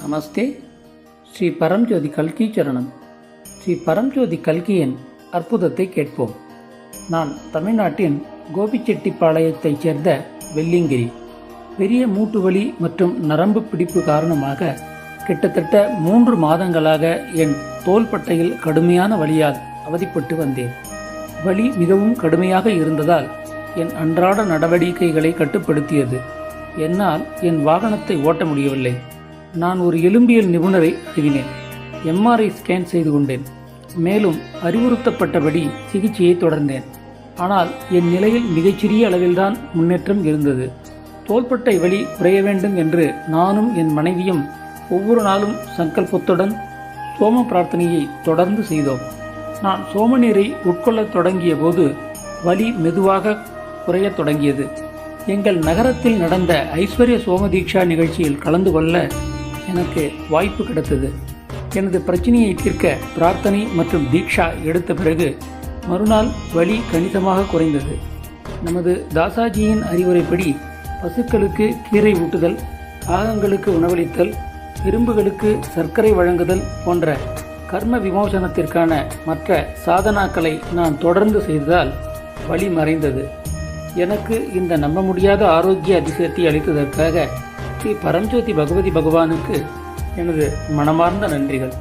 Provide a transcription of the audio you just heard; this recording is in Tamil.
நமஸ்தே. ஸ்ரீ பரம்ஜோதி கல்கி சரணம். ஸ்ரீ பரம்ஜோதி கல்கியின் அற்புதத்தை கேட்போம். நான் தமிழ்நாட்டின் கோபிச்செட்டிப்பாளையத்தைச் சேர்ந்த வெள்ளிங்கிரி. பெரிய மூட்டு வலி மற்றும் நரம்பு பிடிப்பு காரணமாக கிட்டத்தட்ட மூன்று மாதங்களாக என் தோள்பட்டையில் கடுமையான வழியால் அவதிப்பட்டு வந்தேன். வலி மிகவும் கடுமையாக இருந்ததால் என் அன்றாட நடவடிக்கைகளை கட்டுப்படுத்தியது. என்னால் என் வாகனத்தை ஓட்ட முடியவில்லை. நான் ஒரு எலும்பியல் நிபுணரை அணுகினேன் எம்ஆர்ஐ ஸ்கேன் செய்து கொண்டேன். மேலும் அறிவுறுத்தப்பட்டபடி சிகிச்சையை தொடர்ந்தேன். ஆனால் என் நிலையில் மிகச்சிறிய அளவில்தான் முன்னேற்றம் இருந்தது. தோள்பட்டை வலி குறைய வேண்டும் என்று நானும் என் மனைவியும் ஒவ்வொரு நாளும் சங்கல்பத்துடன் சோம பிரார்த்தனையை தொடர்ந்து செய்தோம். நான் சோமநீரை உட்கொள்ளத் தொடங்கிய போது வலி மெதுவாக குறையத் தொடங்கியது. எங்கள் நகரத்தில் நடந்த ஐஸ்வர்ய சோமதீக்ஷா நிகழ்ச்சியில் கலந்து கொள்ள எனக்கு வாய்ப்பு கிடைத்தது. எனது பிரச்சனையை தீர்க்க பிரார்த்தனை மற்றும் தீக்ஷா எடுத்த பிறகு மறுநாள் வலி கணிசமாக குறைந்தது. நமது தாசாஜியின் அறிவுரைப்படி பசுக்களுக்கு கீரை ஊட்டுதல் காகங்களுக்கு உணவளித்தல் எறும்புகளுக்கு சர்க்கரை வழங்குதல் போன்ற கர்ம விமோசனத்திற்கான மற்ற சாதனாக்களை நான் தொடர்ந்து செய்ததால் வலி மறைந்தது. எனக்கு இந்த நம்ப முடியாத ஆரோக்கிய அதிசயத்தை அளித்ததற்காக ஸ்ரீ பரஞ்சோதி பகவதி பகவானுக்கு எனது மனமார்ந்த நன்றிகள்.